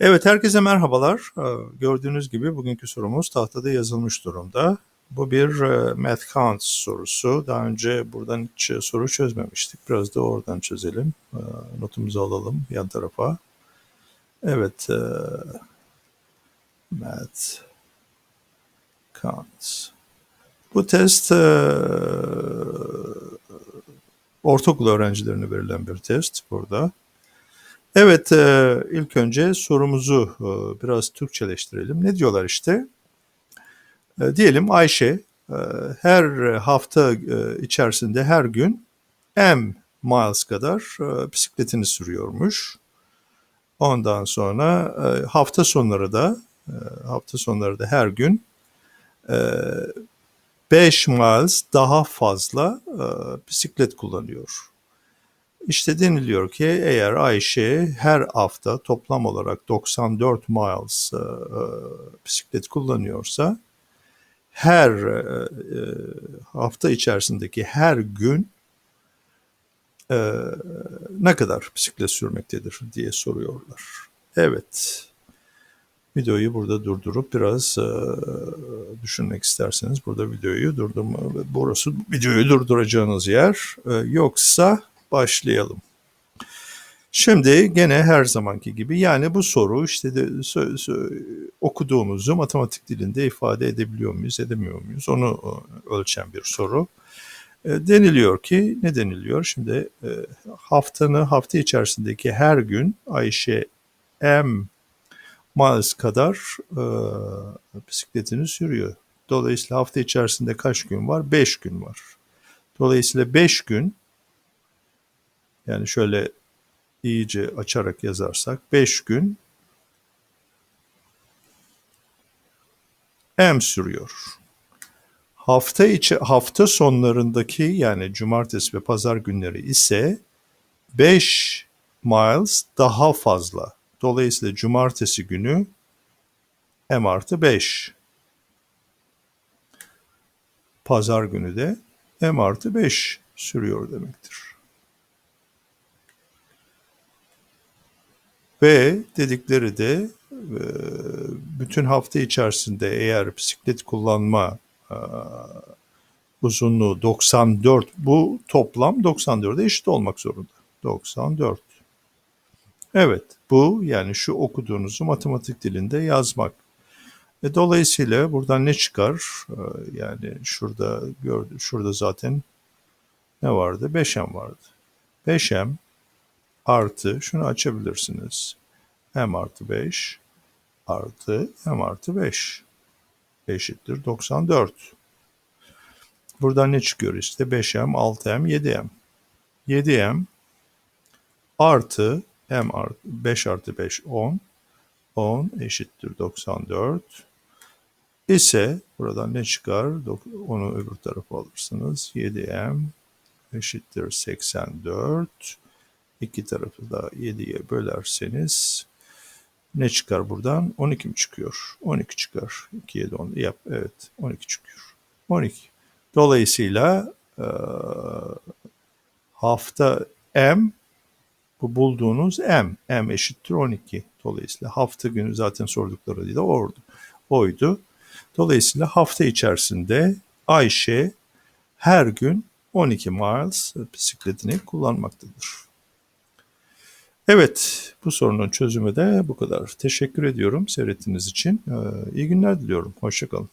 Evet, herkese merhabalar. Ee, Gördüğünüz gibi bugünkü sorumuz tahtada yazılmış durumda. Bu bir e, math count sorusu. Daha önce buradan hiç e, soru çözmemiştik. Biraz da oradan çözelim. Ee, Notumuzu alalım yan tarafa. Evet, e, math count. Bu test ortaokul öğrencilerine verilen bir test burada. Evet, e, ilk önce sorumuzu e, biraz Türkçeleştirelim. Ne diyorlar işte? E, diyelim Ayşe her hafta içerisinde her gün M miles kadar bisikletini sürüyormuş. Ondan sonra hafta sonları da hafta sonları da her gün e, 5 miles daha fazla bisiklet kullanıyor. İşte deniliyor ki eğer Ayşe her hafta toplam olarak 94 miles e, e, bisiklet kullanıyorsa her e, e, hafta içerisindeki her gün e, ne kadar bisiklet sürmektedir diye soruyorlar. Evet. Videoyu burada durdurup biraz e, düşünmek isterseniz burada videoyu durdurma burası videoyu durduracağınız yer. E, yoksa başlayalım. Şimdi gene her zamanki gibi yani bu soru işte de, sö- sö- okuduğumuzu matematik dilinde ifade edebiliyor muyuz, edemiyor muyuz onu e, ölçen bir soru. E, deniliyor ki ne deniliyor? Şimdi e, haftanı hafta içerisindeki her gün Ayşe M miles kadar e, bisikletini sürüyor. Dolayısıyla hafta içerisinde kaç gün var? 5 gün var. Dolayısıyla 5 gün yani şöyle iyice açarak yazarsak 5 gün M sürüyor. Hafta içi hafta sonlarındaki yani cumartesi ve pazar günleri ise 5 miles daha fazla. Dolayısıyla cumartesi günü M artı 5. Pazar günü de M artı 5 sürüyor demektir. Ve dedikleri de e, bütün hafta içerisinde eğer bisiklet kullanma e, uzunluğu 94 bu toplam 94'e eşit olmak zorunda. 94. Evet bu yani şu okuduğunuzu matematik dilinde yazmak. E, dolayısıyla buradan ne çıkar? E, yani şurada gördü, şurada zaten ne vardı? 5M vardı. 5M artı şunu açabilirsiniz. M artı 5 artı M artı 5 eşittir 94. Buradan ne çıkıyor işte 5M, 6M, 7M. 7M artı M artı 5 artı 5 10. 10 eşittir 94 ise buradan ne çıkar? Onu öbür tarafa alırsınız. 7M eşittir 84. İki tarafı da 7'ye bölerseniz ne çıkar buradan? 12 mi çıkıyor? 12 çıkar. 2, 7, 10. Yap. Evet. 12 çıkıyor. 12. Dolayısıyla e, hafta M bu bulduğunuz M. M eşittir 12. Dolayısıyla hafta günü zaten sordukları de ordu. Oydu. Dolayısıyla hafta içerisinde Ayşe her gün 12 miles bisikletini kullanmaktadır. Evet, bu sorunun çözümü de bu kadar. Teşekkür ediyorum seyrettiğiniz için. Ee, iyi günler diliyorum. Hoşçakalın.